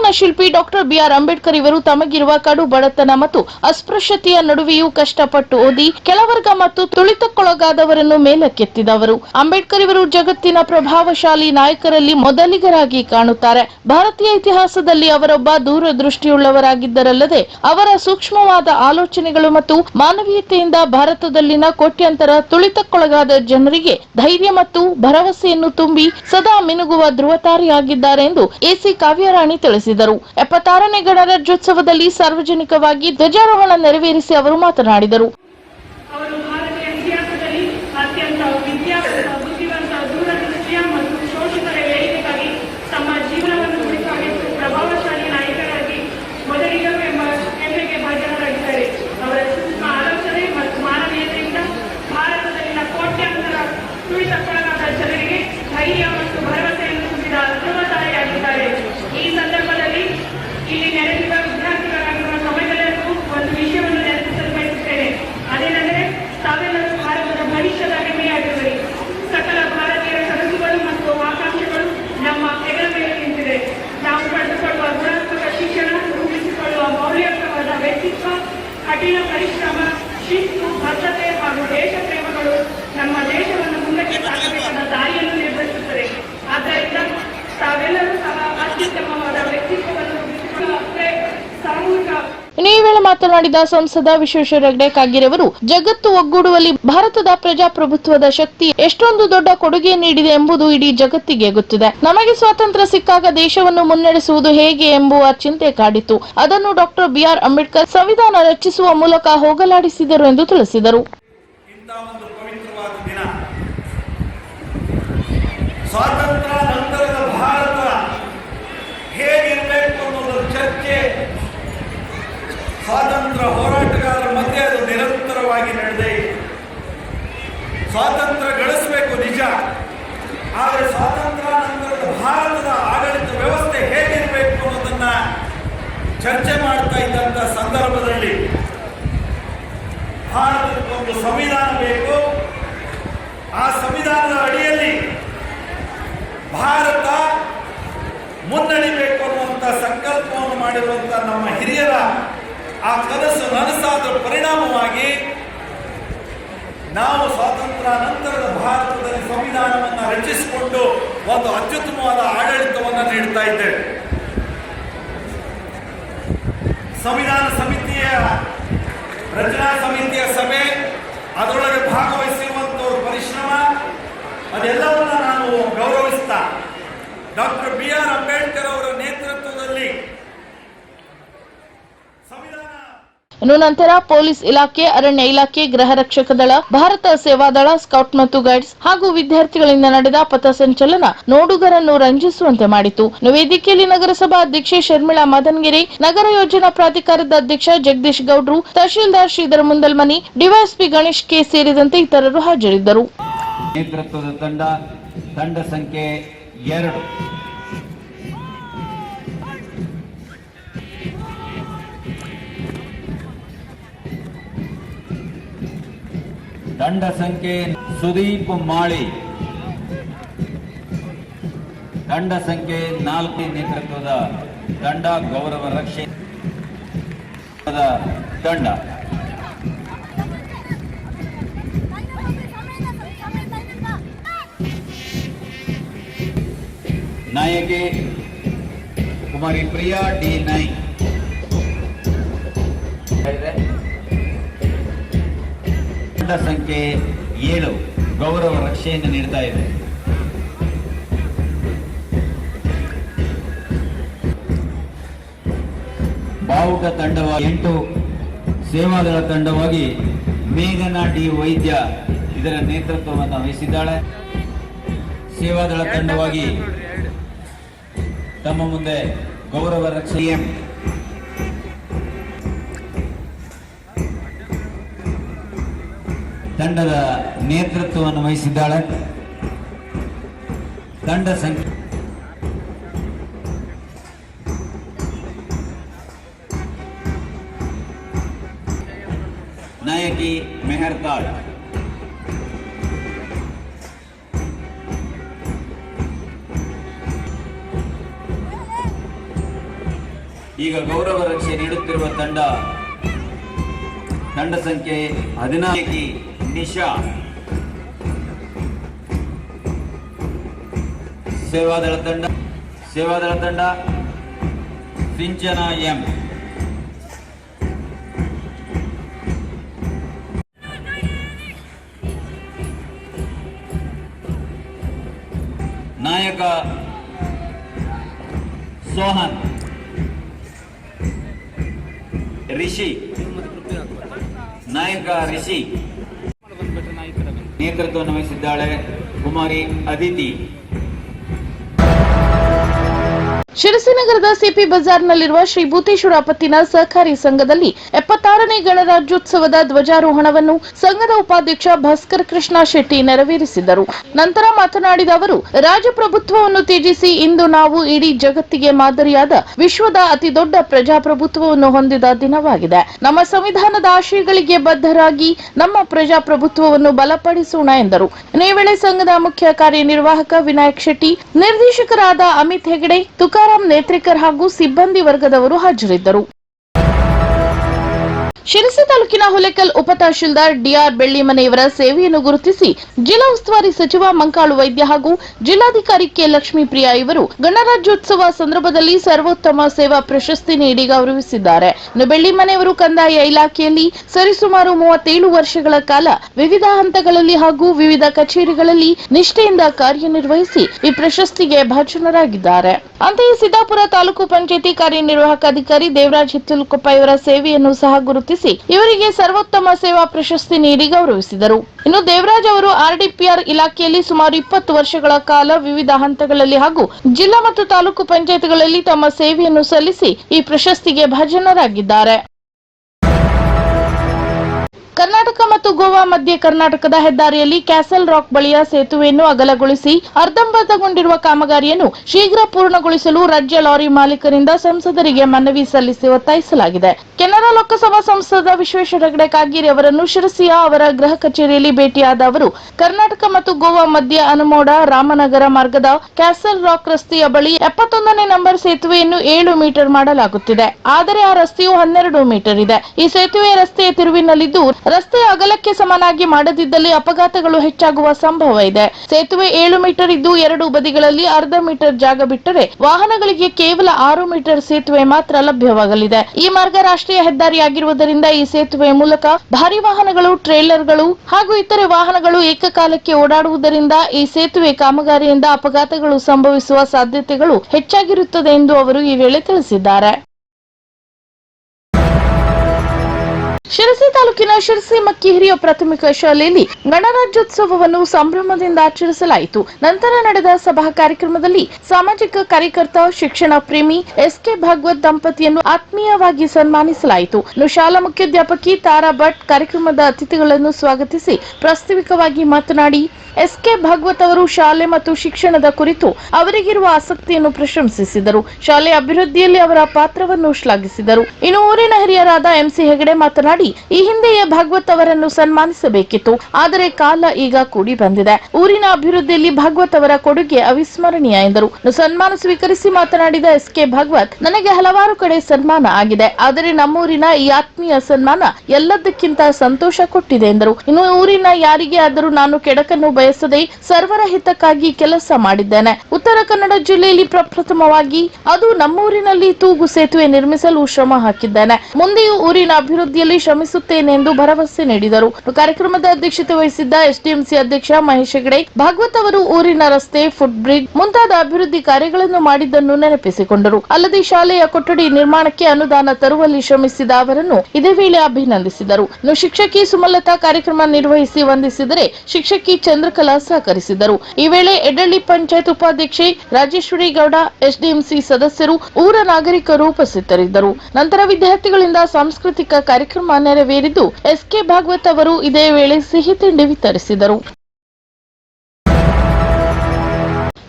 ಸಂವಿಧಾನ ಶಿಲ್ಪಿ doctor B R Ambedkar ಇವರು ತಮಗಿರುವ ಕಡು ಬಡತನ ಮತ್ತು ಅಸ್ಪೃಶ್ಯತೆಯ ನಡುವೆಯೂ ಕಷ್ಟಪಟ್ಟು ಓದಿ ಕೆಲವರ್ಗ ಮತ್ತು ತುಳಿತಕ್ಕೊಳಗಾದವರನ್ನು ಮೇಲಕ್ಕೆತ್ತಿದವರು. ಅಂಬೇಡ್ಕರ್ ಇವರು ಜಗತ್ತಿನ ಪ್ರಭಾವಶಾಲಿ ನಾಯಕರಲ್ಲಿ ಮೊದಲಿಗರಾಗಿ ಕಾಣುತ್ತಾರೆ. ಭಾರತೀಯ ಇತಿಹಾಸದಲ್ಲಿ ಅವರೊಬ್ಬ ದೂರದೃಷ್ಟಿಯುಳ್ಳವರಾಗಿದ್ದರಲ್ಲದೆ, ಅವರ ಸೂಕ್ಷ್ಮವಾದ ಆಲೋಚನೆಗಳು ಮತ್ತು ಮಾನವೀಯತೆಯಿಂದ ಭಾರತದಲ್ಲಿನ ಕೋಟ್ಯಂತರ ತುಳಿತಕ್ಕೊಳಗಾದ ಜನರಿಗೆ ಧೈರ್ಯ ಮತ್ತು ಭರವಸೆಯನ್ನು ತುಂಬಿ ಸದಾ ಮಿನುಗುವ ಧ್ರುವತಾರಿಯಾಗಿದ್ದಾರೆ ಎಂದು ಎಸಿ ಕಾವ್ಯರಾಣಿ ತಿಳಿಸಿದರು. ಎಪ್ಪತ್ತಾರನೇ ಗಣರಾಜ್ಯೋತ್ಸವದಲ್ಲಿ ಸಾರ್ವಜನಿಕವಾಗಿ ಧ್ವಜಾರೋಹಣ ನೆರವೇರಿಸಿ ಅವರು ಮಾತನಾಡಿದರು. ಅತ್ಯಂತ ಬುದ್ಧಿವಂತ ದೂರದೃಷ್ಟಿಯ ಮತ್ತು ಶೋಷಿತರ ಏಳಿಗೆಗಾಗಿ ತಮ್ಮ ಜೀವನವನ್ನು ಮುಡಿಪಾಗಿಟ್ಟು ಪ್ರಭಾವಶಾಲಿ ನಾಯಕರಾಗಿ ಮೊದಲಿಗರು ಎಂಬ ಹೆಮ್ಮೆಗೆ ಭಾಜನರಾಗಿದ್ದಾರೆ ಅವರ ಸೂಕ್ಷ್ಮ ಆಲೋಚನೆ ಮತ್ತು ಮಾನವೀಯತೆಯಿಂದ ಭಾರತದಲ್ಲಿನ ಕೋಟ್ಯಾಂತರ ತುಳಿತಕ್ಕೊಳಗಾದ ಜನರಿಗೆ ಧೈರ್ಯ ಮತ್ತು ಭರವಸೆಯನ್ನು ತುಂಬಿದ ಧ್ರುವತಾರೆಯಾಗಿದ್ದಾರೆ ಈ ಸಂದರ್ಭದಲ್ಲಿ ಇಲ್ಲಿ ನೆರೆದಿರುವ ವಿದ್ಯಾರ್ಥಿಗಳಾಗಿರುವ ತಮ್ಮೆಲ್ಲರಿಗೂ ಒಂದು ವಿಷಯವನ್ನು ನೆನಪಿಸಲು ಬಯಸುತ್ತೇನೆ ಅದೇನೆಂದರೆ ತಾವೆಲ್ಲರೂ ಭಾರತದ ಭವಿಷ್ಯದ ಹೆಮ್ಮೆಯಾಗಿರುವಿರಿ ಸಕಲ ಭಾರತೀಯರ ಕನಸುಗಳು ಮತ್ತು ಆಕಾಂಕ್ಷೆಗಳು ನಮ್ಮ ಹೆಗಲ ಮೇಲೆ ನಿಂತಿದೆ ನಾವು ಪಡೆದುಕೊಳ್ಳುವ ಗುಣಾತ್ಮಕ ಶಿಕ್ಷಣ ರೂಪಿಸಿಕೊಳ್ಳುವ ಮೌಲ್ಯಯುತವಾದ ವ್ಯಕ್ತಿತ್ವ ಕಠಿಣ ಪರಿಶ್ರಮ ಶಿಸ್ತು ಬದ್ಧತೆ ಹಾಗೂ ದೇಶ ಪ್ರೇಮಗಳು ನಮ್ಮ ದೇಶವನ್ನು ಮುಂದಕ್ಕೆ ಸಾಗಬೇಕಾದ ದಾರಿಯನ್ನು ನಿರ್ಧರಿಸುತ್ತದೆ ಆದ್ದರಿಂದ ತಾವೆಲ್ಲರೂ ಸಹ ಅತ್ಯುತ್ತಮವಾದ ವ್ಯಕ್ತಿತ್ವವನ್ನು ರೂಪಿಸಿಕೊಳ್ಳುವ ಸಾಮೂಹಿಕ ಇನ್ನು ಈ ವೇಳೆ ಮಾತನಾಡಿದ ಸಂಸದ ವಿಶ್ವೇಶ್ವರ ಹೆಗಡೆ ಕಾಗೇರಿಯವರು ಜಗತ್ತು ಒಗ್ಗೂಡುವಲ್ಲಿ ಭಾರತದ ಪ್ರಜಾಪ್ರಭುತ್ವದ ಶಕ್ತಿ ಎಷ್ಟೊಂದು ದೊಡ್ಡ ಕೊಡುಗೆ ನೀಡಿದೆ ಎಂಬುದು ಇಡೀ ಜಗತ್ತಿಗೆ ಗೊತ್ತಿದೆ. ನಮಗೆ ಸ್ವಾತಂತ್ರ್ಯ ಸಿಕ್ಕಾಗ ದೇಶವನ್ನು ಮುನ್ನಡೆಸುವುದು ಹೇಗೆ ಎಂಬುವ ಚಿಂತೆ ಕಾಡಿತು ಅದನ್ನು ಡಾಕ್ಟರ್ ಬಿಆರ್ ಅಂಬೇಡ್ಕರ್ ಸಂವಿಧಾನ ರಚಿಸುವ ಮೂಲಕ ಹೋಗಲಾಡಿಸಿದರು ಎಂದು ತಿಳಿಸಿದರು. ಸ್ವಾತಂತ್ರ್ಯ ನಂತರದ ಭಾರತ ಹೇಗಿರಬೇಕು ಅನ್ನೋದರ ಚರ್ಚೆ ಸ್ವಾತಂತ್ರ್ಯ ಹೋರಾಟಗಾರರ ಮಧ್ಯೆ ಅದು ನಿರಂತರವಾಗಿ ನಡೆದೇ ಸ್ವಾತಂತ್ರ್ಯ ಗಳಿಸಬೇಕು ನಿಜ. ಆದರೆ ಸ್ವಾತಂತ್ರ್ಯ ನಂತರದ ಭಾರತದ ಆಡಳಿತ ವ್ಯವಸ್ಥೆ ಹೇಗಿರಬೇಕು ಅನ್ನೋದನ್ನ ಚರ್ಚೆ ಮಾಡ್ತಾ ಇದ್ದಂಥ ಸಂದರ್ಭದಲ್ಲಿ ಭಾರತಕ್ಕೆ ಒಂದು ಸಂವಿಧಾನ ಬೇಕು. ಆ ಸಂವಿಧಾನದ ಅಡಿಯಲ್ಲಿ ಭಾರತ ಮುನ್ನಡಿಬೇಕು ಅನ್ನುವಂಥ ಸಂಕಲ್ಪವನ್ನು ಮಾಡಿರುವಂಥ ನಮ್ಮ ಹಿರಿಯರ ಆ ಕನಸು ನನಸಾದ ಪರಿಣಾಮವಾಗಿ ನಾವು ಸ್ವಾತಂತ್ರ್ಯ ನಂತರದ ಭಾರತದಲ್ಲಿ ಸಂವಿಧಾನವನ್ನು ರಚಿಸಿಕೊಂಡು ಒಂದು ಅತ್ಯುತ್ತಮವಾದ ಆಡಳಿತವನ್ನು ನೀಡ್ತಾ ಇದ್ದೇವೆ. ಸಂವಿಧಾನ ಸಮಿತಿಯ, ರಚನಾ ಸಮಿತಿಯ ಸಭೆ, ಅದರೊಳಗೆ ಭಾಗವಹಿಸಿರುವಂಥವ್ರ ಪರಿಶ್ರಮ, ಅದೆಲ್ಲವನ್ನ ನಾನು ಗೌರವಿಸ್ತಾ, ಡಾಕ್ಟರ್ ಬಿ ಆರ್ ಅಂಬೇಡ್ಕರ್ ಅವರ ನೇತೃತ್ವದಲ್ಲಿ ಸಂವಿಧಾನ ಇನ್ನು ನಂತರ ಪೊಲೀಸ್ ಇಲಾಖೆ, ಅರಣ್ಯ ಇಲಾಖೆ, ಗೃಹ ರಕ್ಷಕ ದಳ, ಭಾರತ ಸೇವಾದಳ ಸ್ಕೌಟ್ ಮತ್ತು ಗೈಡ್ಸ್ ಹಾಗೂ ವಿದ್ಯಾರ್ಥಿಗಳಿಂದ ನಡೆದ ಪಥಸಂಚಲನ ನೋಡುಗರನ್ನು ರಂಜಿಸುವಂತೆ ಮಾಡಿತು. ವೇದಿಕೆಯಲ್ಲಿ ನಗರಸಭಾ ಅಧ್ಯಕ್ಷೆ ಶರ್ಮಿಳಾ ಮದನ್ಗಿರಿ, ನಗರ ಯೋಜನಾ ಪ್ರಾಧಿಕಾರದ ಅಧ್ಯಕ್ಷ ಜಗದೀಶ್ ಗೌಡ್ರು, ತಹಶೀಲ್ದಾರ್ ಶ್ರೀಧರ್ ಮುಂದಲ್ಮನಿ, ಡಿವೈಎಸ್ಪಿ ಗಣೇಶ್ ಕೆ ಸೇರಿದಂತೆ ಇತರರು ಹಾಜರಿದ್ದರು. ನೇತೃತ್ವದ ತಂಡ ತಂಡ ಸಂಖ್ಯೆ ಎರಡು. ತಂಡ ಸಂಖ್ಯೆ ಸುದೀಪ್ ಮಾಳಿ. ತಂಡ ಸಂಖ್ಯೆ ನಾಲ್ಕು ನೇತೃತ್ವದ ತಂಡ ಗೌರವ ರಕ್ಷೆ ತಂಡ. ನಾಯಕಿ ಕುಮಾರಿ ಪ್ರಿಯಾ ಡಿ ನೈ ತಂಡ ಸಂಖ್ಯೆ ಏಳು ಗೌರವ ರಕ್ಷೆಯನ್ನು ನೀಡ್ತಾ ಇದೆ. ಬಾವುಟ ತಂಡವಾಗಿ ಎಂಟು, ಸೇವಾದಳ ತಂಡವಾಗಿ ಮೇಘನಾ ಡಿ ವೈದ್ಯ ಇದರ ನೇತೃತ್ವವನ್ನು ವಹಿಸಿದ್ದಾಳೆ. ಸೇವಾದಳ ತಂಡವಾಗಿ ತಮ್ಮ ಮುಂದೆ ಗೌರವ ರಕ್ಷೆ ತಂಡದ ನೇತೃತ್ವವನ್ನು ವಹಿಸಿದ್ದಾಳೆ. ತಂಡ ಸಂಖ್ಯೆ ನಾಯಕಿ ಮೆಹರ್ತಾಳ್ ಈಗ ಗೌರವ ರಕ್ಷೆ ನೀಡುತ್ತಿರುವ ತಂಡ ತಂಡ ಸಂಖ್ಯೆ ಹದಿನಾಲ್ಕು. ನಿಶಾ ಸೇವಾದಳ ತಂಡ ಸೇವಾದಳ ತಂಡ ಸಿಂಚನ ಎಂ ನಾಯಕ ಸೋಹನ್ ರಿಷಿ ನಾಯಕ ರಿಷಿ ನೇತೃತ್ವವನ್ನು ವಹಿಸಿದ್ದಾಳೆ ಕುಮಾರಿ ಅದಿತಿ. ಶಿರಸಿ ನಗರದ ಸಿಪಿ ಬಜಾರ್ನಲ್ಲಿರುವ ಶ್ರೀ ಭೂತೇಶ್ವರ ಪತ್ತಿನ ಸಹಕಾರಿ ಸಂಘದಲ್ಲಿ ಎಪ್ಪತ್ತಾರನೇ ಗಣರಾಜ್ಯೋತ್ಸವದ ಧ್ವಜಾರೋಹಣವನ್ನು ಸಂಘದ ಉಪಾಧ್ಯಕ್ಷ ಭಾಸ್ಕರ್ ಕೃಷ್ಣ ಶೆಟ್ಟಿ ನೆರವೇರಿಸಿದರು. ನಂತರ ಮಾತನಾಡಿದ ಅವರು, ರಾಜಪ್ರಭುತ್ವವನ್ನು ತ್ಯಜಿಸಿ ಇಂದು ನಾವು ಇಡೀ ಜಗತ್ತಿಗೆ ಮಾದರಿಯಾದ ವಿಶ್ವದ ಅತಿದೊಡ್ಡ ಪ್ರಜಾಪ್ರಭುತ್ವವನ್ನು ಹೊಂದಿದ ದಿನವಾಗಿದೆ. ನಮ್ಮ ಸಂವಿಧಾನದ ಆಶಯಗಳಿಗೆ ಬದ್ಧರಾಗಿ ನಮ್ಮ ಪ್ರಜಾಪ್ರಭುತ್ವವನ್ನು ಬಲಪಡಿಸೋಣ ಎಂದರು. ಇದೇ ವೇಳೆ ಸಂಘದ ಮುಖ್ಯ ಕಾರ್ಯನಿರ್ವಾಹಕ ವಿನಾಯಕ್ ಶೆಟ್ಟಿ, ನಿರ್ದೇಶಕರಾದ ಅಮಿತ್ ಹೆಗಡೆ ತುಕಾರಾಂ ನೇತ್ರಿಕರ್ ಹಾಗೂ ಸಿಬ್ಬಂದಿ ವರ್ಗದವರು ಹಾಜರಿದ್ದರು. ಶಿರಸಿ ತಾಲೂಕಿನ ಹುಲೆಕಲ್ ಉಪ ತಹಶೀಲ್ದಾರ್ ಡಿಆರ್ ಬೆಳ್ಳಿಮನೆಯವರ ಸೇವೆಯನ್ನು ಗುರುತಿಸಿ ಜಿಲ್ಲಾ ಉಸ್ತುವಾರಿ ಸಚಿವ ಮಂಕಾಳು ವೈದ್ಯ ಹಾಗೂ ಜಿಲ್ಲಾಧಿಕಾರಿ ಕೆ ಲಕ್ಷ್ಮೀಪ್ರಿಯಾ ಇವರು ಗಣರಾಜ್ಯೋತ್ಸವ ಸಂದರ್ಭದಲ್ಲಿ ಸರ್ವೋತ್ತಮ ಸೇವಾ ಪ್ರಶಸ್ತಿ ನೀಡಿ ಗೌರವಿಸಿದ್ದಾರೆ. ಬೆಳ್ಳಿಮನೆಯವರು ಕಂದಾಯ ಇಲಾಖೆಯಲ್ಲಿ ಸರಿಸುಮಾರು ಮೂವತ್ತೇಳು ವರ್ಷಗಳ ಕಾಲ ವಿವಿಧ ಹಂತಗಳಲ್ಲಿ ಹಾಗೂ ವಿವಿಧ ಕಚೇರಿಗಳಲ್ಲಿ ನಿಷ್ಠೆಯಿಂದ ಕಾರ್ಯನಿರ್ವಹಿಸಿ ಈ ಪ್ರಶಸ್ತಿಗೆ ಭಾಜನರಾಗಿದ್ದಾರೆ. ಅಂತೆಯೇ ಸಿದ್ದಾಪುರ ತಾಲೂಕು ಪಂಚಾಯಿತಿ ಕಾರ್ಯನಿರ್ವಾಹಕ ಅಧಿಕಾರಿ ದೇವರಾಜ್ ಹಿತ್ತಲಕೊಪ್ಪ ಇವರ ಸೇವೆಯನ್ನು ಸಹ ಗುರುತಿಸಿ ಇವರಿಗೆ ಸರ್ವೋತ್ತಮ ಸೇವಾ ಪ್ರಶಸ್ತಿ ನೀಡಿ ಗೌರವಿಸಿದರು. ಇನ್ನು ದೇವರಾಜ್ ಅವರು ಆರ್ಡಿಪಿಆರ್ ಇಲಾಖೆಯಲ್ಲಿ ಸುಮಾರು ಇಪ್ಪತ್ತು ವರ್ಷಗಳ ಕಾಲ ವಿವಿಧ ಹಂತಗಳಲ್ಲಿ ಹಾಗೂ ಜಿಲ್ಲಾ ಮತ್ತು ತಾಲೂಕು ಪಂಚಾಯತ್ಗಳಲ್ಲಿ ತಮ್ಮ ಸೇವೆಯನ್ನು ಸಲ್ಲಿಸಿ ಈ ಪ್ರಶಸ್ತಿಗೆ ಭಾಜನರಾಗಿದ್ದಾರೆ. ಕರ್ನಾಟಕ ಮತ್ತು ಗೋವಾ ಮಧ್ಯೆ ಕರ್ನಾಟಕದ ಹೆದ್ದಾರಿಯಲ್ಲಿ ಕ್ಯಾಸಲ್ ರಾಕ್ ಬಳಿಯ ಸೇತುವೆಯನ್ನು ಅಗಲಗೊಳಿಸಿ ಅರ್ಧಂಬರ್ಧಗೊಂಡಿರುವ ಕಾಮಗಾರಿಯನ್ನು ಶೀಘ್ರ ಪೂರ್ಣಗೊಳಿಸಲು ರಾಜ್ಯ ಲಾರಿ ಮಾಲೀಕರಿಂದ ಸಂಸದರಿಗೆ ಮನವಿ ಸಲ್ಲಿಸಿ ಒತ್ತಾಯಿಸಲಾಗಿದೆ. ಕೆನರಾ ಲೋಕಸಭಾ ಸಂಸದ ವಿಶ್ವೇಶ್ವರ ಹೆಗಡೆ ಕಾಗೇರಿ ಅವರನ್ನು ಶಿರಸಿಯ ಅವರ ಗೃಹ ಕಚೇರಿಯಲ್ಲಿ ಭೇಟಿಯಾದ ಅವರು, ಕರ್ನಾಟಕ ಮತ್ತು ಗೋವಾ ಮಧ್ಯೆ ಅನುಮೋಡ ರಾಮನಗರ ಮಾರ್ಗದ ಕ್ಯಾಸಲ್ ರಾಕ್ ರಸ್ತೆಯ ಬಳಿ ಎಪ್ಪತ್ತೊಂದನೇ ನಂಬರ್ ಸೇತುವೆಯನ್ನು ಏಳು ಮೀಟರ್ ಮಾಡಲಾಗುತ್ತಿದೆ. ಆದರೆ ಆ ರಸ್ತೆಯು ಹನ್ನೆರಡು ಮೀಟರ್ ಇದೆ. ಈ ಸೇತುವೆ ರಸ್ತೆಯ ತಿರುವಿನಲ್ಲಿದ್ದು ರಸ್ತೆಯ ಅಗಲಕ್ಕೆ ಸಮನಾಗಿ ಮಾಡದಿದ್ದಲ್ಲಿ ಅಪಘಾತಗಳು ಹೆಚ್ಚಾಗುವ ಸಂಭವ ಇದೆ. ಸೇತುವೆ ಏಳು ಮೀಟರ್ ಇದ್ದು ಎರಡು ಬದಿಗಳಲ್ಲಿ ಅರ್ಧ ಮೀಟರ್ ಜಾಗ ಬಿಟ್ಟರೆ ವಾಹನಗಳಿಗೆ ಕೇವಲ ಆರು ಮೀಟರ್ ಸೇತುವೆ ಮಾತ್ರ ಲಭ್ಯವಾಗಲಿದೆ. ಈ ಮಾರ್ಗ ರಾಷ್ಟ್ರೀಯ ಹೆದ್ದಾರಿಯಾಗಿರುವುದರಿಂದ ಈ ಸೇತುವೆ ಮೂಲಕ ಭಾರಿ ವಾಹನಗಳು, ಟ್ರೇಲರ್ಗಳು ಹಾಗೂ ಇತರೆ ವಾಹನಗಳು ಏಕಕಾಲಕ್ಕೆ ಓಡಾಡುವುದರಿಂದ ಈ ಸೇತುವೆ ಕಾಮಗಾರಿಯಿಂದ ಅಪಘಾತಗಳು ಸಂಭವಿಸುವ ಸಾಧ್ಯತೆಗಳು ಹೆಚ್ಚಾಗಿರುತ್ತದೆ ಎಂದು ಅವರು ಈ ವೇಳೆ ತಿಳಿಸಿದ್ದಾರೆ. ಶಿರಸಿ ತಾಲೂಕಿನ ಶಿರಸಿ ಮಕ್ಕಿ ಹಿರಿಯ ಪ್ರಾಥಮಿಕ ಶಾಲೆಯಲ್ಲಿ ಗಣರಾಜ್ಯೋತ್ಸವವನ್ನು ಸಂಭ್ರಮದಿಂದ ಆಚರಿಸಲಾಯಿತು. ನಂತರ ನಡೆದ ಸಭಾ ಕಾರ್ಯಕ್ರಮದಲ್ಲಿ ಸಾಮಾಜಿಕ ಕಾರ್ಯಕರ್ತ, ಶಿಕ್ಷಣ ಪ್ರೇಮಿ ಎಸ್ ಕೆ ಭಾಗವತ್ ದಂಪತಿಯನ್ನು ಆತ್ಮೀಯವಾಗಿ ಸನ್ಮಾನಿಸಲಾಯಿತು. ಶಾಲಾ ಮುಖ್ಯಾಧ್ಯಾಪಕಿ ತಾರಾ ಭಟ್ ಕಾರ್ಯಕ್ರಮದ ಅತಿಥಿಗಳನ್ನು ಸ್ವಾಗತಿಸಿ ಪ್ರಾಸ್ತಾವಿಕವಾಗಿ ಮಾತನಾಡಿ ಎಸ್ ಕೆ ಭಾಗವತ್ ಅವರು ಶಾಲೆ ಮತ್ತು ಶಿಕ್ಷಣದ ಕುರಿತು ಅವರಿಗಿರುವ ಆಸಕ್ತಿಯನ್ನು ಪ್ರಶಂಸಿಸಿದರು. ಶಾಲೆ ಅಭಿವೃದ್ಧಿಯಲ್ಲಿ ಅವರ ಪಾತ್ರವನ್ನು ಶ್ಲಾಘಿಸಿದರು. ಇನ್ನು ಊರಿನ ಹಿರಿಯರಾದ ಎಂಸಿ ಹೆಗಡೆ ಮಾತನಾಡಿ ಈ ಹಿಂದೆಯೇ ಭಾಗವತ್ ಅವರನ್ನು ಸನ್ಮಾನಿಸಬೇಕಿತ್ತು. ಆದರೆ ಕಾಲ ಈಗ ಕೂಡಿ ಬಂದಿದೆ. ಊರಿನ ಅಭಿವೃದ್ಧಿಯಲ್ಲಿ ಭಾಗವತ್ ಅವರ ಕೊಡುಗೆ ಅವಿಸ್ಮರಣೀಯ ಎಂದರು. ಸನ್ಮಾನ ಸ್ವೀಕರಿಸಿ ಮಾತನಾಡಿದ ಎಸ್ ಕೆ ಭಾಗವತ್, ನನಗೆ ಹಲವಾರು ಕಡೆ ಸನ್ಮಾನ ಆಗಿದೆ. ಆದರೆ ನಮ್ಮೂರಿನ ಈ ಆತ್ಮೀಯ ಸನ್ಮಾನ ಎಲ್ಲದಕ್ಕಿಂತ ಸಂತೋಷ ಕೊಟ್ಟಿದೆ ಎಂದರು. ಇನ್ನು ಊರಿನ ಯಾರಿಗೆ ಆದರೂ ನಾನು ಕೆಡಕನ್ನು ಬಯಸದೆ ಸರ್ವರ ಹಿತಕ್ಕಾಗಿ ಕೆಲಸ ಮಾಡಿದ್ದೇನೆ. ಉತ್ತರ ಕನ್ನಡ ಜಿಲ್ಲೆಯಲ್ಲಿ ಪ್ರಪ್ರಥಮವಾಗಿ ಅದು ನಮ್ಮೂರಿನಲ್ಲಿ ತೂಗು ಸೇತುವೆ ನಿರ್ಮಿಸಲು ಶ್ರಮ ಹಾಕಿದ್ದೇನೆ. ಮುಂದೆಯೂ ಊರಿನ ಅಭಿವೃದ್ಧಿಯಲ್ಲಿ ಶ್ರಮಿಸುತ್ತೇನೆ ಎಂದು ಭರವಸೆ ನೀಡಿದರು. ಕಾರ್ಯಕ್ರಮದ ಅಧ್ಯಕ್ಷತೆ ವಹಿಸಿದ್ದ ಎಸ್ಡಿಎಂಸಿ ಅಧ್ಯಕ್ಷ ಮಹೇಶ್ ಹೆಗಡೆ, ಭಾಗವತ್ ಅವರು ಊರಿನ ರಸ್ತೆ, ಫುಟ್ ಬ್ರಿಡ್ಜ್ ಮುಂತಾದ ಅಭಿವೃದ್ಧಿ ಕಾರ್ಯಗಳನ್ನು ಮಾಡಿದ್ದನ್ನು ನೆನಪಿಸಿಕೊಂಡರು. ಅಲ್ಲದೆ ಶಾಲೆಯ ಕೊಠಡಿ ನಿರ್ಮಾಣಕ್ಕೆ ಅನುದಾನ ತರುವಲ್ಲಿ ಶ್ರಮಿಸಿದ ಅವರನ್ನು ಇದೇ ವೇಳೆ ಅಭಿನಂದಿಸಿದರು. ಶಿಕ್ಷಕಿ ಸುಮಲತಾ ಕಾರ್ಯಕ್ರಮ ನಿರ್ವಹಿಸಿ ವಂದಿಸಿದರೆ ಶಿಕ್ಷಕಿ ಚಂದ್ರಕಲಾ ಸಹಕರಿಸಿದರು. ಈ ವೇಳೆ ಎಡಳ್ಳಿ ಪಂಚಾಯತ್ ಉಪಾಧ್ಯಕ್ಷೆ ರಾಜೇಶ್ವರಿ ಗೌಡ, ಎಸ್ಡಿಎಂಸಿ ಸದಸ್ಯರು, ಊರ ನಾಗರಿಕರು ಉಪಸ್ಥಿತರಿದ್ದರು. ನಂತರ ವಿದ್ಯಾರ್ಥಿಗಳಿಂದ ಸಾಂಸ್ಕೃತಿಕ ಕಾರ್ಯಕ್ರಮ ನೆರವೇರಿದ್ದು, ಎಸ್ಕೆ ಭಾಗವತ್ ಅವರು ಇದೇ ವೇಳೆ ಸಿಹಿ ತಿಂಡಿ ವಿತರಿಸಿದರು.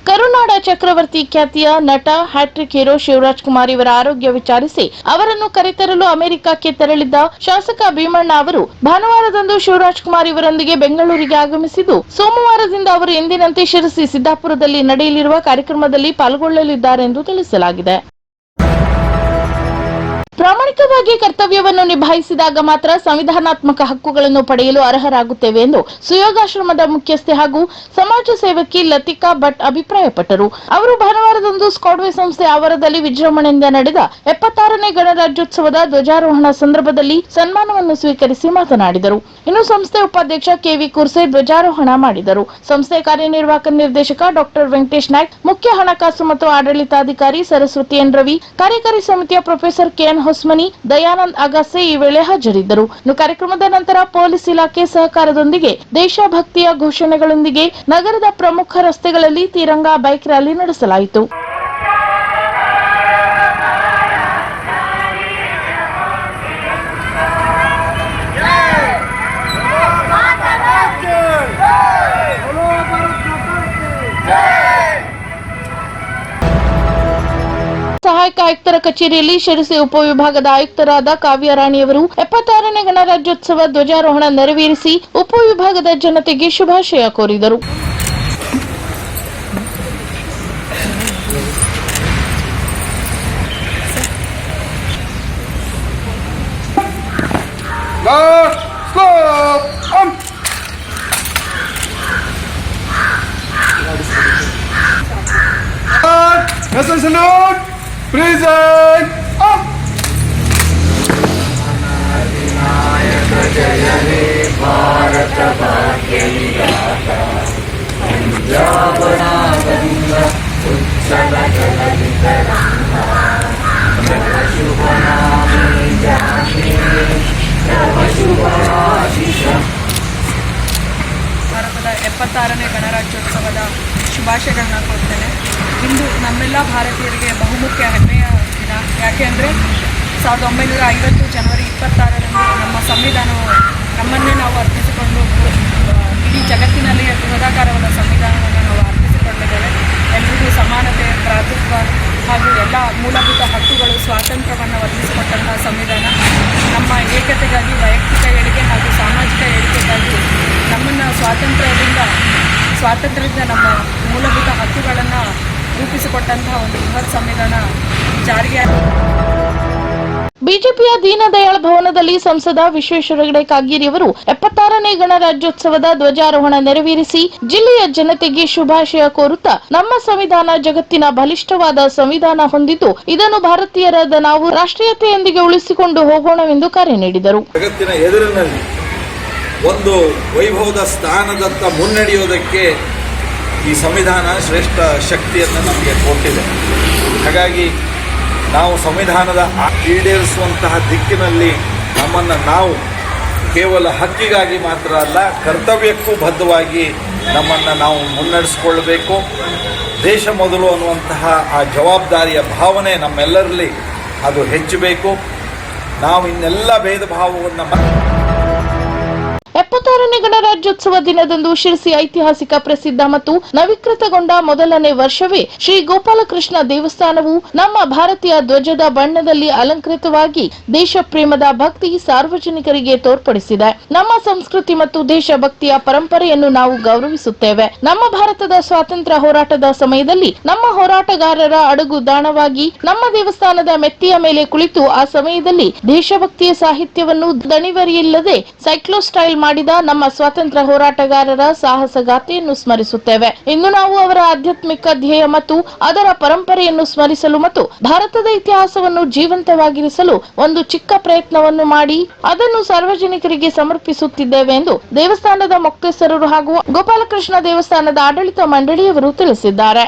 ಕರುನಾಡ ಚಕ್ರವರ್ತಿ ಖ್ಯಾತಿಯ ನಟ, ಹ್ಯಾಟ್ರಿಕ್ ಹೀರೋ ಶಿವರಾಜ್ ಕುಮಾರ್ ಇವರ ಆರೋಗ್ಯ ವಿಚಾರಿಸಿ, ಅವರನ್ನು ಕರೆತರಲು ಅಮೆರಿಕಕ್ಕೆ ತೆರಳಿದ್ದ ಶಾಸಕ ಭೀಮಣ್ಣ ಅವರು, ಭಾನುವಾರದಂದು ಶಿವರಾಜ್ ಕುಮಾರ್ ಇವರೊಂದಿಗೆ ಬೆಂಗಳೂರಿಗೆ ಆಗಮಿಸಿದ್ದು, ಸೋಮವಾರದಿಂದ ಅವರು ಎಂದಿನಂತೆ ಶಿರಸಿ, ಸಿದ್ದಾಪುರದಲ್ಲಿ ನಡೆಯಲಿರುವ ಕಾರ್ಯಕ್ರಮದಲ್ಲಿ ಪಾಲ್ಗೊಳ್ಳಲಿದ್ದಾರೆ ಎಂದು ತಿಳಿಸಲಾಗಿದೆ. ಪ್ರಾಮಾಣಿಕವಾಗಿ ಕರ್ತವ್ಯವನ್ನು ನಿಭಾಯಿಸಿದಾಗ ಮಾತ್ರ ಸಂವಿಧಾನಾತ್ಮಕ ಹಕ್ಕುಗಳನ್ನು ಪಡೆಯಲು ಅರ್ಹರಾಗುತ್ತೇವೆ ಎಂದು ಸುಯೋಗಾಶ್ರಮದ ಮುಖ್ಯಸ್ಥೆ ಹಾಗೂ ಸಮಾಜ ಸೇವಕಿ ಲತಿಕಾ ಭಟ್ ಅಭಿಪ್ರಾಯಪಟ್ಟರು. ಅವರು ಭಾನುವಾರದಂದು ಸ್ಕಾಡ್ವೆ ಸಂಸ್ಥೆ ಆವರದಲ್ಲಿ ವಿಜೃಂಭಣೆಯಿಂದ ನಡೆದ ಎಪ್ಪತ್ತಾರನೇ ಗಣರಾಜ್ಯೋತ್ಸವದ ಧ್ವಜಾರೋಹಣ ಸಂದರ್ಭದಲ್ಲಿ ಸನ್ಮಾನವನ್ನು ಸ್ವೀಕರಿಸಿ ಮಾತನಾಡಿದರು. ಇನ್ನು ಸಂಸ್ಥೆ ಉಪಾಧ್ಯಕ್ಷ ಕೆವಿ ಕುರ್ಸೆ ಧ್ವಜಾರೋಹಣ ಮಾಡಿದರು. ಸಂಸ್ಥೆ ಕಾರ್ಯನಿರ್ವಾಹಕ ನಿರ್ದೇಶಕ ಡಾಕ್ಟರ್ ವೆಂಕಟೇಶ್ ನಾಯ್ಕ್, ಮುಖ್ಯ ಹಣಕಾಸು ಮತ್ತು ಆಡಳಿತಾಧಿಕಾರಿ ಸರಸ್ವತಿ ಎನ್ ರವಿ, ಕಾರ್ಯಕಾರಿ ಸಮಿತಿಯ ಪ್ರೊಫೆಸರ್ ಕೆಎನ್ ಹೊಸ್ಮನಿ ದಯಾನಂದ್ ಅಗಸೆ ಈ ವೇಳೆ ಹಾಜರಿದ್ದರು. ಇನ್ನು ಕಾರ್ಯಕ್ರಮದ ನಂತರ ಪೊಲೀಸ್ ಇಲಾಖೆ ಸಹಕಾರದೊಂದಿಗೆ ದೇಶಭಕ್ತಿಯ ಘೋಷಣೆಗಳೊಂದಿಗೆ ನಗರದ ಪ್ರಮುಖ ರಸ್ತೆಗಳಲ್ಲಿ ತಿರಂಗ ಬೈಕ್ ರ್ಯಾಲಿ ನಡೆಸಲಾಯಿತು. ಸಹಾಯಕ ಆಯುಕ್ತರ ಕಚೇರಿಯಲ್ಲಿ ಶಿರಸಿ ಉಪವಿಭಾಗದ ಆಯುಕ್ತರಾದ ಕಾವ್ಯ ರಾಣಿಯವರು ಎಪ್ಪತ್ತಾರನೇ ಗಣರಾಜ್ಯೋತ್ಸವ ಧ್ವಜಾರೋಹಣ ನೆರವೇರಿಸಿ ಉಪವಿಭಾಗದ ಜನತೆಗೆ ಶುಭಾಶಯ ಕೋರಿದರು. Last stop. Um. National salute. Present. Up. ಭಾರತದ ಎಪ್ಪತ್ತಾರನೇ ಗಣರಾಜ್ಯೋತ್ಸವದ ಶುಭಾಶಯಗಳನ್ನ ಕೊಡ್ತೇನೆ ಇಂದು ನಮ್ಮೆಲ್ಲ ಭಾರತೀಯರಿಗೆ ಬಹುಮುಖ್ಯ ಹೆಮ್ಮೆಯ ದಿನ. ಯಾಕೆ ಅಂದರೆ ಸಾವಿರದ ಒಂಬೈನೂರ ಐವತ್ತು ಜನವರಿ ಇಪ್ಪತ್ತಾರರಂದು ನಮ್ಮ ಸಂವಿಧಾನವು ನಮ್ಮನ್ನೇ ನಾವು ಅರ್ಪಿಸಿಕೊಂಡು, ಇಡೀ ಜಗತ್ತಿನಲ್ಲಿಯೇ ಬೃಹದಾಕಾರವಾದ ಸಂವಿಧಾನವನ್ನು ನಾವು ಅರ್ಪಿಸಿಕೊಂಡಿದ್ದೇವೆ. ಎಲ್ರಿಗೂ ಸಮಾನತೆ, ಭ್ರಾತೃತ್ವ ಹಾಗೂ ಎಲ್ಲ ಮೂಲಭೂತ ಹಕ್ಕುಗಳು, ಸ್ವಾತಂತ್ರ್ಯವನ್ನು ಒದಗಿಸಿಕೊಟ್ಟಂತಹ ಸಂವಿಧಾನ. ನಮ್ಮ ಏಕತೆಗಾಗಿ, ವೈಯಕ್ತಿಕ ಏಳಿಗೆ ಹಾಗೂ ಸಾಮಾಜಿಕ ಏಳಿಗೆಗಾಗಿ ನಮ್ಮನ್ನು ಸ್ವಾತಂತ್ರ್ಯದಿಂದ ಸ್ವಾತಂತ್ರ್ಯದಿಂದ ನಮ್ಮ ಮೂಲಭೂತ ಹಕ್ಕುಗಳನ್ನು ರೂಪಿಸಿಕೊಟ್ಟಂತಹ ಒಂದು ಬೃಹತ್ ಸಂವಿಧಾನ ಜಾರಿಗೆ ಬಿಜೆಪಿಯ ದೀನದಯಾಳ್ ಭವನದಲ್ಲಿ ಸಂಸದ ವಿಶ್ವೇಶ್ವರ ಹೆಗಡೆ ಕಾಗೇರಿ ಅವರು ಎಪ್ಪತ್ತಾರನೇ ಗಣರಾಜ್ಯೋತ್ಸವದ ಧ್ವಜಾರೋಹಣ ನೆರವೇರಿಸಿ ಜಿಲ್ಲೆಯ ಜನತೆಗೆ ಶುಭಾಶಯ ಕೋರುತ್ತಾ ನಮ್ಮ ಸಂವಿಧಾನ ಜಗತ್ತಿನ ಬಲಿಷ್ಠವಾದ ಸಂವಿಧಾನ ಹೊಂದಿದ್ದು ಇದನ್ನು ಭಾರತೀಯರಾದ ನಾವು ರಾಷ್ಟ್ರೀಯತೆಯೊಂದಿಗೆ ಉಳಿಸಿಕೊಂಡು ಹೋಗೋಣವೆಂದು ಕರೆ ನೀಡಿದರು. ಜಗತ್ತಿನ ಎದುರಿನಲ್ಲಿ ಒಂದು ವೈಭವದ ಸ್ಥಾನದತ್ತ ಮುನ್ನಡೆಯೋದಕ್ಕೆ ಈ ಸಂವಿಧಾನ ಶ್ರೇಷ್ಠ ಶಕ್ತಿಯನ್ನು ನಮಗೆ ಕೊಟ್ಟಿದೆ. ಹಾಗಾಗಿ ನಾವು ಸಂವಿಧಾನದ ಈಡೇರಿಸುವಂತಹ ದಿಕ್ಕಿನಲ್ಲಿ ನಮ್ಮನ್ನು ನಾವು ಕೇವಲ ಹಕ್ಕಿಗಾಗಿ ಮಾತ್ರ ಅಲ್ಲ, ಕರ್ತವ್ಯಕ್ಕೂ ಬದ್ಧವಾಗಿ ನಮ್ಮನ್ನು ನಾವು ಮುನ್ನಡೆಸ್ಕೊಳ್ಬೇಕು ದೇಶ ಮೊದಲು ಅನ್ನುವಂತಹ ಆ ಜವಾಬ್ದಾರಿಯ ಭಾವನೆ ನಮ್ಮೆಲ್ಲರಲ್ಲಿ ಅದು ಹೆಚ್ಚಬೇಕು. ನಾವು ಇನ್ನೆಲ್ಲ ಭೇದ ಭಾವವನ್ನು ಎಪ್ಪತ್ತಾರನೇ ಗಣರಾಜ್ಯೋತ್ಸವ ದಿನದಂದು ಶಿರಸಿ ಐತಿಹಾಸಿಕ ಪ್ರಸಿದ್ಧ ಮತ್ತು ನವೀಕೃತಗೊಂಡ ಮೊದಲನೇ ವರ್ಷವೇ ಶ್ರೀ ಗೋಪಾಲಕೃಷ್ಣ ದೇವಸ್ಥಾನವು ನಮ್ಮ ಭಾರತೀಯ ಧ್ವಜದ ಬಣ್ಣದಲ್ಲಿ ಅಲಂಕೃತವಾಗಿ ದೇಶ ಪ್ರೇಮದ ಭಕ್ತಿ ಸಾರ್ವಜನಿಕರಿಗೆ ತೋರ್ಪಡಿಸಿದೆ. ನಮ್ಮ ಸಂಸ್ಕೃತಿ ಮತ್ತು ದೇಶಭಕ್ತಿಯ ಪರಂಪರೆಯನ್ನು ನಾವು ಗೌರವಿಸುತ್ತೇವೆ. ನಮ್ಮ ಭಾರತದ ಸ್ವಾತಂತ್ರ್ಯ ಹೋರಾಟದ ಸಮಯದಲ್ಲಿ ನಮ್ಮ ಹೋರಾಟಗಾರರ ಅಡಗು ದಾಣವಾಗಿ ನಮ್ಮ ದೇವಸ್ಥಾನದ ಮೆತ್ತಿಯ ಮೇಲೆ ಕುಳಿತು ಆ ಸಮಯದಲ್ಲಿ ದೇಶಭಕ್ತಿಯ ಸಾಹಿತ್ಯವನ್ನು ದಣಿವರಿಯಿಲ್ಲದೆ ಸೈಕ್ಲೋಸ್ಟೈಲ್ ಮಾಡಿದ ನಮ್ಮ ಸ್ವಾತಂತ್ರ್ಯ ಹೋರಾಟಗಾರರ ಸಾಹಸಗಾಥೆಯನ್ನು ಸ್ಮರಿಸುತ್ತೇವೆ. ಇಂದು ನಾವು ಅವರ ಆಧ್ಯಾತ್ಮಿಕ ಧ್ಯೇಯ ಮತ್ತು ಅದರ ಪರಂಪರೆಯನ್ನು ಸ್ಮರಿಸಲು ಮತ್ತು ಭಾರತದ ಇತಿಹಾಸವನ್ನು ಜೀವಂತವಾಗಿರಿಸಲು ಒಂದು ಚಿಕ್ಕ ಪ್ರಯತ್ನವನ್ನು ಮಾಡಿ ಅದನ್ನು ಸಾರ್ವಜನಿಕರಿಗೆ ಸಮರ್ಪಿಸುತ್ತಿದ್ದೇವೆ ಎಂದು ದೇವಸ್ಥಾನದ ಮೊಕ್ತೇಸರರು ಹಾಗೂ ಗೋಪಾಲಕೃಷ್ಣ ದೇವಸ್ಥಾನದ ಆಡಳಿತ ಮಂಡಳಿಯವರು ತಿಳಿಸಿದ್ದಾರೆ.